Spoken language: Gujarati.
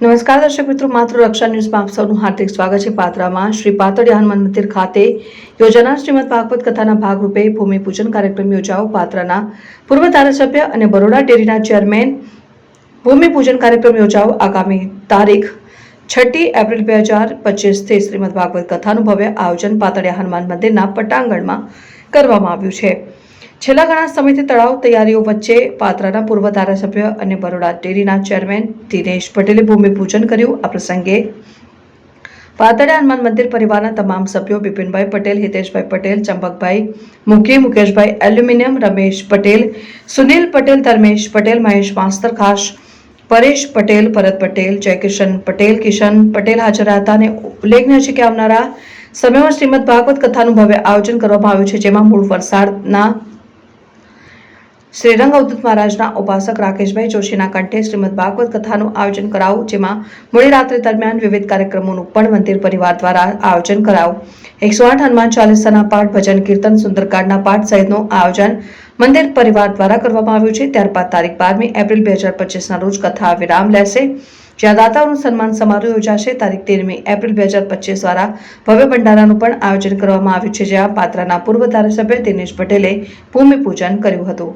નમસ્કાર દર્શક મિત્રો, માત્ર રક્ષા ન્યૂઝમાં આપ સૌનું હાર્દિક સ્વાગત છે પાત્રામાં. શ્રી પાતળિયા હનુમાન મંદિર ખાતે યોજાનાર શ્રીમદ ભાગવત કથાના ભાગરૂપે ભૂમિપૂજન કાર્યક્રમ યોજાઓ પાત્રાના પૂર્વ ધારાસભ્ય અને બરોડા ડેરીના ચેરમેન ભૂમિપૂજન કાર્યક્રમ યોજાઓ આગામી તારીખ છઠ્ઠી એપ્રિલ બે હજાર પચીસથી શ્રીમદ ભાગવત કથાનું ભવ્ય આયોજન પાતળિયા હનુમાન મંદિરના પટાંગણમાં કરવામાં આવ્યું છે. છેલ્લા ઘણા સમયથી તળાવ તૈયારીઓ વચ્ચે પાત્રાના પૂર્વ ધારાસભ્ય અને બરોડા ડેરીના ચેરમેન દિનેશ પટેલે ભૂમિપૂજન કર્યું. આ પ્રસંગે પાતળા હનુમાન મંદિર પરિવારના તમામ સભ્યો બિપિનભાઈ પટેલ, હિતેશભાઈ પટેલ ચંપકભાઈ મુકી મુકેશભાઈ, એલ્યુમિનિયમ, રમેશ પટેલ, સુનિલ પટેલ, ધર્મેશ પટેલ, મહેશ માસ્તર ખાસ, પરેશ પટેલ, ભરત પટેલ, જયકિશન પટેલ, કિશન પટેલ હાજર હતા અને ઉલ્લેખનીય છે કે આવનારા સમયમાં શ્રીમદ ભાગવત કથાનું ભવ્ય આયોજન કરવામાં આવ્યું છે, જેમાં મૂળ વલસાડના શ્રીરંગ અવધૂત મહારાજના ઉપાસક રાકેશભાઈ જોશીના કંઠે શ્રીમદ ભાગવત કથાનું આયોજન કરાવું, જેમાં મોડી રાત્રિ દરમિયાન વિવિધ કાર્યક્રમોનું પણ મંદિર પરિવાર દ્વારા આયોજન કરાવું. એકસો આઠ હનુમાન ચાલીસાના પાઠ, ભજન, કીર્તન, સુંદરકાંડના પાઠ સહિતનું આયોજન મંદિર પરિવાર દ્વારા કરવામાં આવ્યું છે. ત્યારબાદ તારીખ બારમી એપ્રિલ બે હજાર પચીસના રોજ કથા વિરામ લેશે. જ્યાં દાતાઓનું સન્માન સમારોહ યોજાશે. તારીખ તેરમી એપ્રિલ બે હજાર પચીસ દ્વારા ભવ્ય ભંડારાનું પણ આયોજન કરવામાં આવ્યું છે, જ્યાં પાત્રાના પૂર્વ ધારાસભ્ય દિનેશ પટેલે ભૂમિપૂજન કર્યું હતું.